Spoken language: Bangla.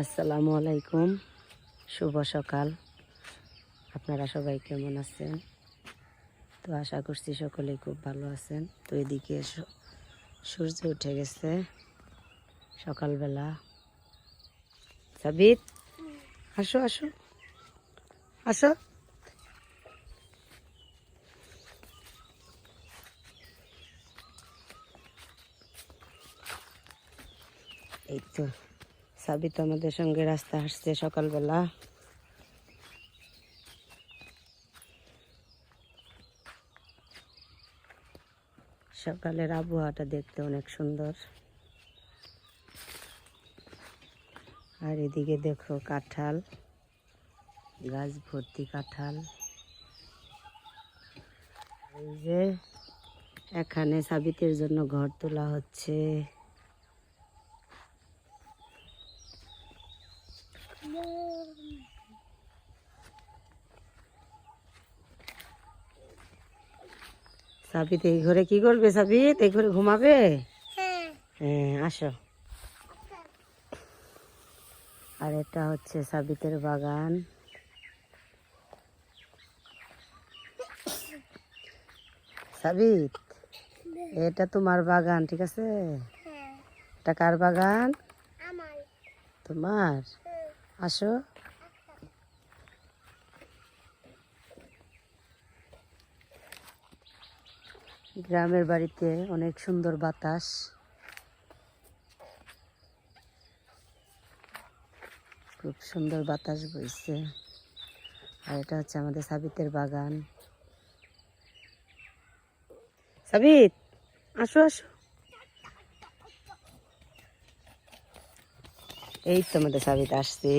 আসসালামু আলাইকুম। শুভ সকাল। আপনারা সবাই কেমন আছেন? তো আশা করছি সকলেই খুব ভালো আছেন। তো এদিকে সূর্য উঠে গেছে সকালবেলা। সাবিত, আসো আসো। আসো। এই তো। সাবিত আমাদের সঙ্গে রাস্তা হাঁটছে সকালবেলা। সকালের আবহাওয়াটা দেখতে অনেক সুন্দর। আর এদিকে দেখো কাঁঠাল, গাছ ভর্তি কাঁঠাল। এই যে এখানে সাবিতের জন্য ঘর তোলা হচ্ছে। সাবিত এই ঘরে কি করবে সাবিত এই ঘরে ঘুমাবে? হ্যাঁ। আসো। আর এটা হচ্ছে সাবিতের বাগান। সাবিত এটা তোমার বাগান ঠিক আছে? এটা কার বাগান? তোমার? আসো। গ্রামের বাড়িতে অনেক সুন্দর বাতাস। খুব সুন্দর বাতাস বইছে। আর এটা হচ্ছে আমাদের সাবিতের বাগান। সাবিত, আসো আসো। এই তো আমাদের সাবিত আসছে।